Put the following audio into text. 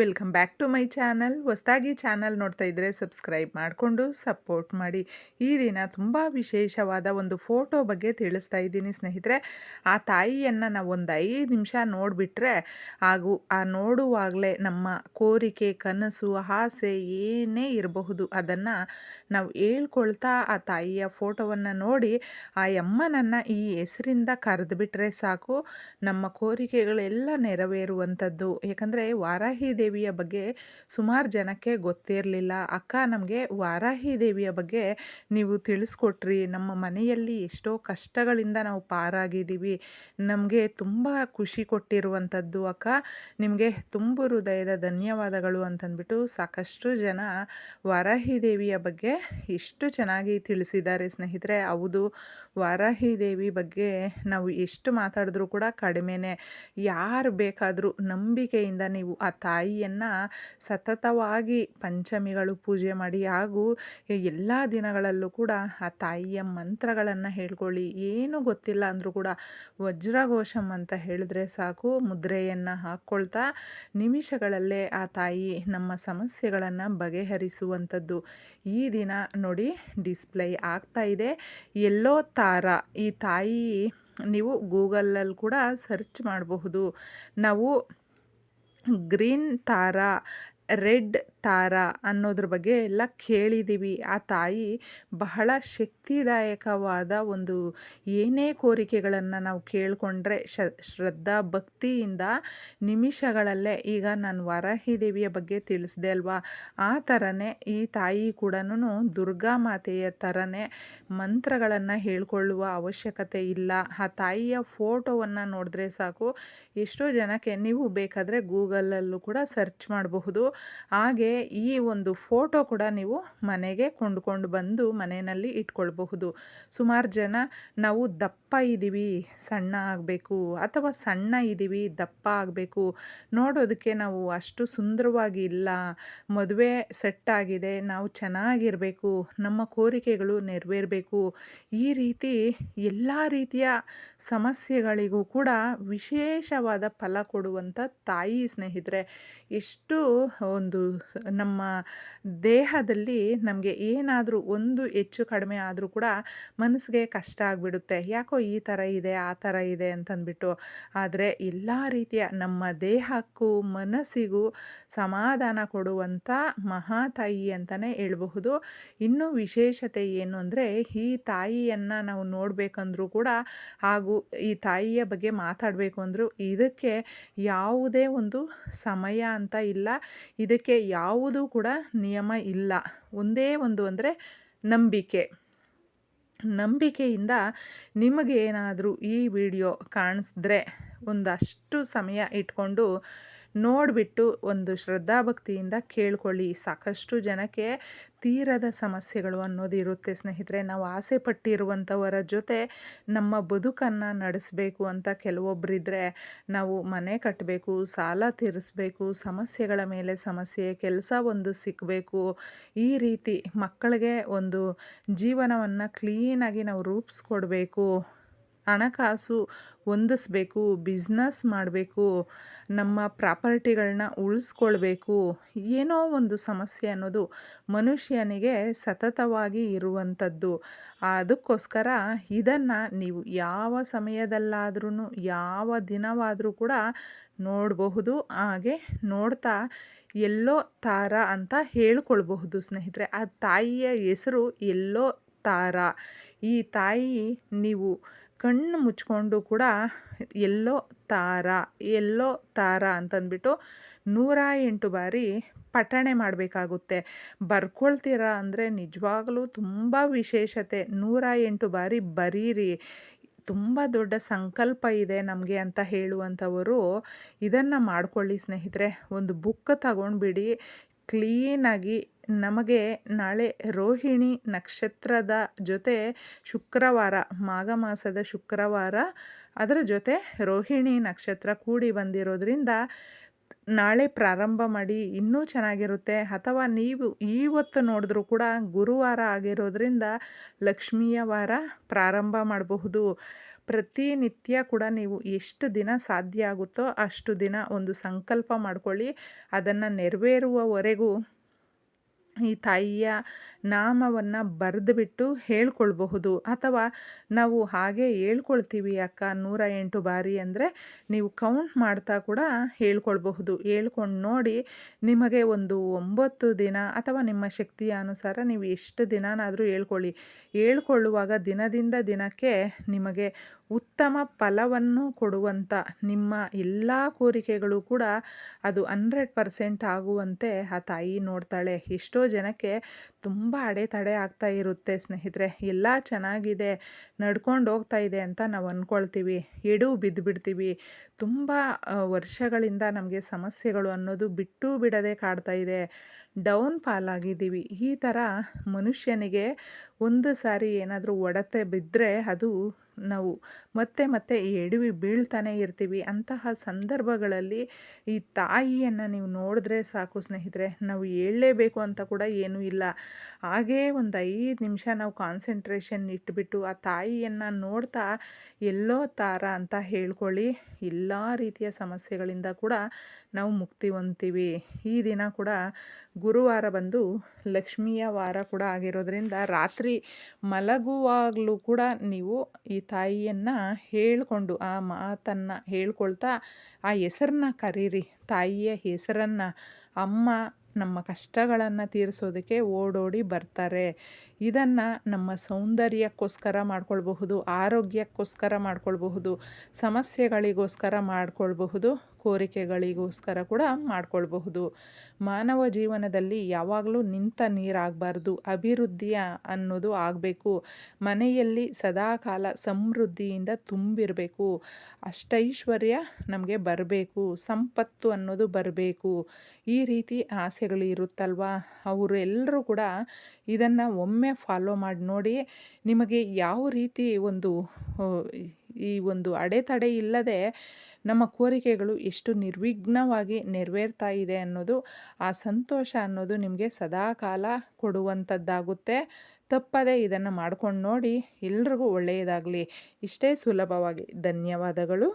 Welcome back to my channel. ಹೊಸದಾಗಿ channel ನೋಡ್ತಾ ಇದ್ದರೆ ಸಬ್ಸ್ಕ್ರೈಬ್ ಮಾಡಿಕೊಂಡು ಸಪೋರ್ಟ್ ಮಾಡಿ. ಈ ದಿನ ತುಂಬ ವಿಶೇಷವಾದ ಒಂದು ಫೋಟೋ ಬಗ್ಗೆ ತಿಳಿಸ್ತಾ ಇದ್ದೀನಿ ಸ್ನೇಹಿತರೆ. ಆ ತಾಯಿಯನ್ನು ನಾವು ಒಂದು ಐದು ನಿಮಿಷ ನೋಡಿಬಿಟ್ರೆ ಹಾಗೂ ಆ ನೋಡುವಾಗಲೇ ನಮ್ಮ ಕೋರಿಕೆ, ಕನಸು, ಆಸೆ ಏನೇ ಇರಬಹುದು ಅದನ್ನು ನಾವು ಹೇಳ್ಕೊಳ್ತಾ ಆ ತಾಯಿಯ ಫೋಟೋವನ್ನು ನೋಡಿ ಆ ಅಮ್ಮನನ್ನು ಈ ಹೆಸರಿಂದ ಕರೆದುಬಿಟ್ರೆ ಸಾಕು. ನಮ್ಮ ಕೋರಿಕೆಗಳೆಲ್ಲ ನೆರವೇರುವಂಥದ್ದು ಯಾಕಂದರೆ ವಾರಾಹಿ ದೇವಿಯ ಬಗ್ಗೆ ಸುಮಾರು ಜನಕ್ಕೆ ಗೊತ್ತಿರಲಿಲ್ಲ. ಅಕ್ಕ ನಮಗೆ ವಾರಾಹಿ ದೇವಿಯ ಬಗ್ಗೆ ನೀವು ತಿಳಿಸ್ಕೊಟ್ರಿ. ನಮ್ಮ ಮನೆಯಲ್ಲಿ ಎಷ್ಟೋ ಕಷ್ಟಗಳಿಂದ ನಾವು ಪಾರಾಗಿದ್ದೀವಿ. ನಮಗೆ ತುಂಬ ಖುಷಿ ಕೊಟ್ಟಿರುವಂಥದ್ದು ಅಕ್ಕ. ನಿಮಗೆ ತುಂಬ ಹೃದಯದ ಧನ್ಯವಾದಗಳು ಅಂತಂದ್ಬಿಟ್ಟು ಸಾಕಷ್ಟು ಜನ ವಾರಾಹಿ ದೇವಿಯ ಬಗ್ಗೆ ಎಷ್ಟು ಚೆನ್ನಾಗಿ ತಿಳಿಸಿದ್ದಾರೆ. ಸ್ನೇಹಿತರೆ, ಹೌದು, ವಾರಾಹಿ ದೇವಿ ಬಗ್ಗೆ ನಾವು ಎಷ್ಟು ಮಾತಾಡಿದ್ರೂ ಕೂಡ ಕಡಿಮೆನೇ. ಯಾರು ಬೇಕಾದರೂ ನಂಬಿಕೆಯಿಂದ ನೀವು ಆ ತಾಯಿಯನ್ನು ಸತತವಾಗಿ ಪಂಚಮಿಗಳು ಪೂಜೆ ಮಾಡಿ ಹಾಗೂ ಎಲ್ಲ ದಿನಗಳಲ್ಲೂ ಕೂಡ ಆ ತಾಯಿಯ ಮಂತ್ರಗಳನ್ನು ಹೇಳ್ಕೊಳ್ಳಿ. ಏನು ಗೊತ್ತಿಲ್ಲ ಅಂದರೂ ಕೂಡ ವಜ್ರಘೋಷಂ ಅಂತ ಹೇಳಿದ್ರೆ ಸಾಕು, ಮುದ್ರೆಯನ್ನು ಹಾಕ್ಕೊಳ್ತಾ ನಿಮಿಷಗಳಲ್ಲೇ ಆ ತಾಯಿ ನಮ್ಮ ಸಮಸ್ಯೆಗಳನ್ನು ಬಗೆಹರಿಸುವಂಥದ್ದು. ಈ ದಿನ ನೋಡಿ ಡಿಸ್ಪ್ಲೇ ಆಗ್ತಾ ಇದೆ. ಎಲ್ಲೋ ತಾರ, ಈ ತಾಯಿ ನೀವು ಗೂಗಲಲ್ಲಿ ಕೂಡ ಸರ್ಚ್ ಮಾಡಬಹುದು. ನಾವು ಗ್ರೀನ್ ತಾರ ರೆಡ್ ತಾರ ಅನ್ನೋದ್ರ ಬಗ್ಗೆ ಎಲ್ಲ ಕೇಳಿದ್ದೀವಿ ಆ ತಾಯಿ ಬಹಳ ಶಕ್ತಿದಾಯಕವಾದ ಒಂದು ಏನೇ ಕೋರಿಕೆಗಳನ್ನು ನಾವು ಕೇಳಿಕೊಂಡ್ರೆ ಶ್ರದ್ಧಾ ಭಕ್ತಿಯಿಂದ ನಿಮಿಷಗಳಲ್ಲೇ ಈಗ ನಾನು ವರಹಿ ದೇವಿಯ ಬಗ್ಗೆ ತಿಳಿಸ್ದೆ ಅಲ್ವಾ? ಆ ಥರನೇ ಈ ತಾಯಿ ಕೂಡ ದುರ್ಗಾ ಮಾತೆಯ ಥರನೇ ಮಂತ್ರಗಳನ್ನು ಹೇಳ್ಕೊಳ್ಳುವ ಅವಶ್ಯಕತೆ ಇಲ್ಲ. ಆ ತಾಯಿಯ ಫೋಟೋವನ್ನು ನೋಡಿದ್ರೆ ಸಾಕು. ಎಷ್ಟೋ ಜನಕ್ಕೆ ನೀವು ಬೇಕಾದರೆ ಗೂಗಲಲ್ಲೂ ಕೂಡ ಸರ್ಚ್ ಮಾಡಬಹುದು. ಹಾಗೆ ಈ ಒಂದು ಫೋಟೋ ಕೂಡ ನೀವು ಮನೆಗೆ ಕೊಂಡ್ಕೊಂಡು ಬಂದು ಮನೆಯಲ್ಲಿ ಇಟ್ಕೊಳ್ಬಹುದು. ಸುಮಾರು ಜನ ನಾವು ದಪ್ಪ ಇದ್ದೀವಿ ಸಣ್ಣ ಆಗಬೇಕು ಅಥವಾ ಸಣ್ಣ ಇದ್ದೀವಿ ದಪ್ಪ ಆಗಬೇಕು, ನೋಡೋದಕ್ಕೆ ನಾವು ಅಷ್ಟು ಸುಂದರವಾಗಿ ಇಲ್ಲ, ಮದುವೆ ಸೆಟ್ ಆಗಿದೆ, ನಾವು ಚೆನ್ನಾಗಿರಬೇಕು, ನಮ್ಮ ಕೋರಿಕೆಗಳು ನೆರವೇರಬೇಕು, ಈ ರೀತಿ ಎಲ್ಲ ರೀತಿಯ ಸಮಸ್ಯೆಗಳಿಗೂ ಕೂಡ ವಿಶೇಷವಾದ ಫಲ ಕೊಡುವಂಥ ತಾಯಿ ಸ್ನೇಹಿತರೆ, ಎಷ್ಟು ಒಂದು ನಮ್ಮ ದೇಹದಲ್ಲಿ ನಮಗೆ ಏನಾದರೂ ಒಂದು ಹೆಚ್ಚು ಕಡಿಮೆ ಆದರೂ ಕೂಡ ಮನಸ್ಸಿಗೆ ಕಷ್ಟ ಆಗಿಬಿಡುತ್ತೆ. ಯಾಕೋ ಈ ಥರ ಇದೆ, ಆ ಥರ ಇದೆ ಅಂತಂದ್ಬಿಟ್ಟು. ಆದರೆ ಎಲ್ಲ ರೀತಿಯ ನಮ್ಮ ದೇಹಕ್ಕೂ ಮನಸ್ಸಿಗೂ ಸಮಾಧಾನ ಕೊಡುವಂಥ ಮಹಾತಾಯಿ ಅಂತಲೇ ಹೇಳಬಹುದು. ಇನ್ನೂ ವಿಶೇಷತೆ ಏನು ಅಂದರೆ ಈ ತಾಯಿಯನ್ನು ನಾವು ನೋಡಬೇಕಂದ್ರೂ ಕೂಡ ಹಾಗೂ ಈ ತಾಯಿಯ ಬಗ್ಗೆ ಮಾತಾಡಬೇಕು ಅಂದರೂ ಇದಕ್ಕೆ ಯಾವುದೇ ಒಂದು ಸಮಯ ಅಂತ ಇಲ್ಲ. ಇದಕ್ಕೆ ಯಾವುದೂ ಕೂಡ ನಿಯಮ ಇಲ್ಲ. ಒಂದೇ ಒಂದು ಅಂದರೆ ನಂಬಿಕೆ. ನಂಬಿಕೆಯಿಂದ ನಿಮಗೇನಾದರೂ ಈ ವಿಡಿಯೋ ಕಾಣಿಸಿದ್ರೆ ಒಂದಷ್ಟು ಸಮಯ ಇಟ್ಕೊಂಡು ನೋಡಿಬಿಟ್ಟು ಒಂದು ಶ್ರದ್ಧಾಭಕ್ತಿಯಿಂದ ಕೇಳ್ಕೊಳ್ಳಿ. ಸಾಕಷ್ಟು ಜನಕ್ಕೆ ತೀರದ ಸಮಸ್ಯೆಗಳು ಅನ್ನೋದು ಇರುತ್ತೆ ಸ್ನೇಹಿತರೆ. ನಾವು ಆಸೆ ಪಟ್ಟಿರುವಂಥವರ ಜೊತೆ ನಮ್ಮ ಬದುಕನ್ನು ನಡೆಸಬೇಕು ಅಂತ ಕೆಲವೊಬ್ಬರಿದ್ದರೆ ನಾವು ಮನೆ ಕಟ್ಟಬೇಕು ಸಾಲ ತೀರಿಸಬೇಕು, ಸಮಸ್ಯೆಗಳ ಮೇಲೆ ಸಮಸ್ಯೆ, ಕೆಲಸ ಒಂದು ಸಿಕ್ಕಬೇಕು ಈ ರೀತಿ ಮಕ್ಕಳಿಗೆ ಒಂದು ಜೀವನವನ್ನು ಕ್ಲೀನಾಗಿ ನಾವು ರೂಪಿಸ್ಕೊಡ್ಬೇಕು. ಹಣಕಾಸು ಹೊಂದಿಸ್ಬೇಕು ಬಿಸ್ನೆಸ್ ಮಾಡಬೇಕು, ನಮ್ಮ ಪ್ರಾಪರ್ಟಿಗಳನ್ನ ಉಳಿಸ್ಕೊಳ್ಬೇಕು, ಏನೋ ಒಂದು ಸಮಸ್ಯೆ ಅನ್ನೋದು ಮನುಷ್ಯನಿಗೆ ಸತತವಾಗಿ ಇರುವಂಥದ್ದು. ಅದಕ್ಕೋಸ್ಕರ ಇದನ್ನು ನೀವು ಯಾವ ಸಮಯದಲ್ಲಾದ್ರೂ ಯಾವ ದಿನವಾದರೂ ಕೂಡ ನೋಡಬಹುದು. ಹಾಗೆ ನೋಡ್ತಾ ಎಲ್ಲೋ ತಾರ ಅಂತ ಹೇಳ್ಕೊಳ್ಬಹುದು ಸ್ನೇಹಿತರೆ. ಆ ತಾಯಿಯ ಹೆಸರು ಎಲ್ಲೋ ತಾರ. ಈ ತಾಯಿ ನೀವು ಕಣ್ಣು ಮುಚ್ಕೊಂಡು ಕೂಡ ಎಲ್ಲೋ ತಾರ ಎಲ್ಲೋ ತಾರ ಅಂತಂದ್ಬಿಟ್ಟು ನೂರ ಎಂಟು ಬಾರಿ ಪಠಣೆ ಮಾಡಬೇಕಾಗುತ್ತೆ. ಬರ್ಕೊಳ್ತೀರಾ ಅಂದರೆ ನಿಜವಾಗಲೂ ತುಂಬ ವಿಶೇಷತೆ. ನೂರ ಎಂಟು ಬಾರಿ ಬರೀರಿ. ತುಂಬ ದೊಡ್ಡ ಸಂಕಲ್ಪ ಇದೆ ನಮಗೆ ಅಂತ ಹೇಳುವಂಥವರು ಇದನ್ನು ಮಾಡ್ಕೊಳ್ಳಿ ಸ್ನೇಹಿತರೆ. ಒಂದು ಬುಕ್ ತಗೊಂಡ್ಬಿಡಿ. ಕ್ಲೀನಾಗಿ ನಮಗೆ ನಾಳೆ ರೋಹಿಣಿ ನಕ್ಷತ್ರದ ಜೊತೆ ಶುಕ್ರವಾರ, ಮಾಘ ಮಾಸದ ಶುಕ್ರವಾರ, ಅದರ ಜೊತೆ ರೋಹಿಣಿ ನಕ್ಷತ್ರ ಕೂಡಿ ಬಂದಿರೋದ್ರಿಂದ ನಾಳೆ ಪ್ರಾರಂಭ ಮಾಡಿ ಇನ್ನೂ ಚೆನ್ನಾಗಿರುತ್ತೆ. ಅಥವಾ ನೀವು ಇವತ್ತು ನೋಡಿದ್ರೂ ಕೂಡ ಗುರುವಾರ ಆಗಿರೋದ್ರಿಂದ ಲಕ್ಷ್ಮಿಯ ವಾರ ಪ್ರಾರಂಭ ಮಾಡಬಹುದು. ಪ್ರತಿನಿತ್ಯ ಕೂಡ ನೀವು ಎಷ್ಟು ದಿನ ಸಾಧ್ಯ ಆಗುತ್ತೋ ಅಷ್ಟು ದಿನ ಒಂದು ಸಂಕಲ್ಪ ಮಾಡ್ಕೊಳ್ಳಿ. ಅದನ್ನು ನೆರವೇರುವವರೆಗೂ ಈ ತಾಯಿಯ ನಾಮವನ್ನು ಬರೆದುಬಿಟ್ಟು ಹೇಳ್ಕೊಳ್ಬಹುದು. ಅಥವಾ ನಾವು ಹಾಗೆ ಹೇಳ್ಕೊಳ್ತೀವಿ, ಅಕ್ಕ ನೂರ ಎಂಟು ಬಾರಿ ಅಂದರೆ ನೀವು ಕೌಂಟ್ ಮಾಡ್ತಾ ಕೂಡ ಹೇಳ್ಕೊಳ್ಬಹುದು. ಹೇಳ್ಕೊಂಡು ನೋಡಿ ನಿಮಗೆ ಒಂದು ಒಂಬತ್ತು ದಿನ ಅಥವಾ ನಿಮ್ಮ ಶಕ್ತಿಯ ಅನುಸಾರ ನೀವು ಎಷ್ಟು ದಿನನಾದರೂ ಹೇಳ್ಕೊಳ್ಳಿ. ಹೇಳ್ಕೊಳ್ಳುವಾಗ ದಿನದಿಂದ ದಿನಕ್ಕೆ ನಿಮಗೆ ಉತ್ತಮ ಫಲವನ್ನು ಕೊಡುವಂಥ ನಿಮ್ಮ ಎಲ್ಲ ಕೋರಿಕೆಗಳು ಕೂಡ ಅದು ಹಂಡ್ರೆಡ್ ಪರ್ಸೆಂಟ್ ಆಗುವಂತೆ ಆ ತಾಯಿ ನೋಡ್ತಾಳೆ. ಎಷ್ಟೋ ಜನಕ್ಕೆ ತುಂಬ ಅಡೆತಡೆ ಆಗ್ತಾ ಇರುತ್ತೆ ಸ್ನೇಹಿತರೆ. ಎಲ್ಲ ಚೆನ್ನಾಗಿದೆ, ನಡ್ಕೊಂಡು ಹೋಗ್ತಾ ಇದೆ ಅಂತ ನಾವು ಅಂದ್ಕೊಳ್ತೀವಿ ಎಡು ಬಿದ್ದು ಬಿಡ್ತೀವಿ ತುಂಬ ವರ್ಷಗಳಿಂದ ನಮಗೆ ಸಮಸ್ಯೆಗಳು ಅನ್ನೋದು ಬಿಟ್ಟು ಬಿಡದೆ ಕಾಡ್ತಾ ಇದೆ. ಡೌನ್ ಫಾಲ್ ಆಗಿದ್ದೀವಿ ಈ ಥರ ಮನುಷ್ಯನಿಗೆ ಒಂದು ಸಾರಿ ಏನಾದರೂ ಒಡತೆ ಬಿದ್ದರೆ ಅದು ನಾವು ಮತ್ತೆ ಮತ್ತೆ ಎಡವಿ ಬೀಳ್ತಾನೆ ಇರ್ತೀವಿ. ಅಂತಹ ಸಂದರ್ಭಗಳಲ್ಲಿ ಈ ತಾಯಿಯನ್ನು ನೀವು ನೋಡಿದ್ರೆ ಸಾಕು ಸ್ನೇಹಿತರೆ, ನಾವು ಹೇಳಲೇಬೇಕು ಅಂತ ಕೂಡ ಏನೂ ಇಲ್ಲ. ಹಾಗೇ ಒಂದು ಐದು ನಿಮಿಷ ನಾವು ಕಾನ್ಸಂಟ್ರೇಷನ್ ಇಟ್ಬಿಟ್ಟು ಆ ತಾಯಿಯನ್ನು ನೋಡ್ತಾ ಎಲ್ಲೋ ತಾರ ಅಂತ ಹೇಳ್ಕೊಳ್ಳಿ. ಎಲ್ಲ ರೀತಿಯ ಸಮಸ್ಯೆಗಳಿಂದ ಕೂಡ ನಾವು ಮುಕ್ತಿ ಹೊಂದ್ತೀವಿ. ಈ ದಿನ ಕೂಡ ಗುರುವಾರ ಬಂದು ಲಕ್ಷ್ಮಿಯ ವಾರ ಕೂಡ ಆಗಿರೋದ್ರಿಂದ ರಾತ್ರಿ ಮಲಗುವಾಗಲೂ ಕೂಡ ನೀವು ಈ ತಾಯಿಯನ್ನು ಹೇಳಿಕೊಂಡು, ಆ ಮಾತನ್ನು ಹೇಳ್ಕೊಳ್ತಾ, ಆ ಹೆಸರನ್ನ ಕರೀರಿ. ತಾಯಿಯ ಹೆಸರನ್ನು, ಅಮ್ಮ ನಮ್ಮ ಕಷ್ಟಗಳನ್ನು ತೀರಿಸೋದಕ್ಕೆ ಓಡೋಡಿ ಬರ್ತಾರೆ. ಇದನ್ನು ನಮ್ಮ ಸೌಂದರ್ಯಕ್ಕೋಸ್ಕರ ಮಾಡ್ಕೊಳ್ಬಹುದು, ಆರೋಗ್ಯಕ್ಕೋಸ್ಕರ ಮಾಡ್ಕೊಳ್ಬಹುದು, ಸಮಸ್ಯೆಗಳಿಗೋಸ್ಕರ ಮಾಡ್ಕೊಳ್ಬಹುದು. ಕೋರಿಕೆಗಳಿಗೋಸ್ಕರ ಕೂಡ ಮಾಡ್ಕೊಳ್ಬಹುದು. ಮಾನವ ಜೀವನದಲ್ಲಿ ಯಾವಾಗಲೂ ನಿಂತ ನೀರಾಗಬಾರ್ದು, ಅಭಿವೃದ್ಧಿಯ ಅನ್ನೋದು ಆಗಬೇಕು. ಮನೆಯಲ್ಲಿ ಸದಾಕಾಲ ಸಮೃದ್ಧಿಯಿಂದ ತುಂಬಿರಬೇಕು. ಅಷ್ಟೈಶ್ವರ್ಯ ನಮಗೆ ಬರಬೇಕು, ಸಂಪತ್ತು ಅನ್ನೋದು ಬರಬೇಕು. ಈ ರೀತಿ ಆಸೆಗಳು ಇರುತ್ತಲ್ವ? ಅವರೆಲ್ಲರೂ ಕೂಡ ಇದನ್ನು ಒಮ್ಮೆ ಫಾಲೋ ಮಾಡಿ ನೋಡಿ ನಿಮಗೆ ಯಾವ ರೀತಿ ಒಂದು ಈ ಒಂದು ಅಡೆತಡೆ ಇಲ್ಲದೆ ನಮ್ಮ ಕೋರಿಕೆಗಳು ಎಷ್ಟು ನಿರ್ವಿಘ್ನವಾಗಿ ನೆರವೇರ್ತಾ ಇದೆ ಅನ್ನೋದು, ಆ ಸಂತೋಷ ಅನ್ನೋದು ನಿಮಗೆ ಸದಾಕಾಲ ಕೊಡುವಂಥದ್ದಾಗುತ್ತೆ. ತಪ್ಪದೆ ಇದನ್ನು ಮಾಡ್ಕೊಂಡು ನೋಡಿ ಎಲ್ರಿಗೂ ಒಳ್ಳೆಯದಾಗಲಿ. ಇಷ್ಟೇ ಸುಲಭವಾಗಿ. ಧನ್ಯವಾದಗಳು.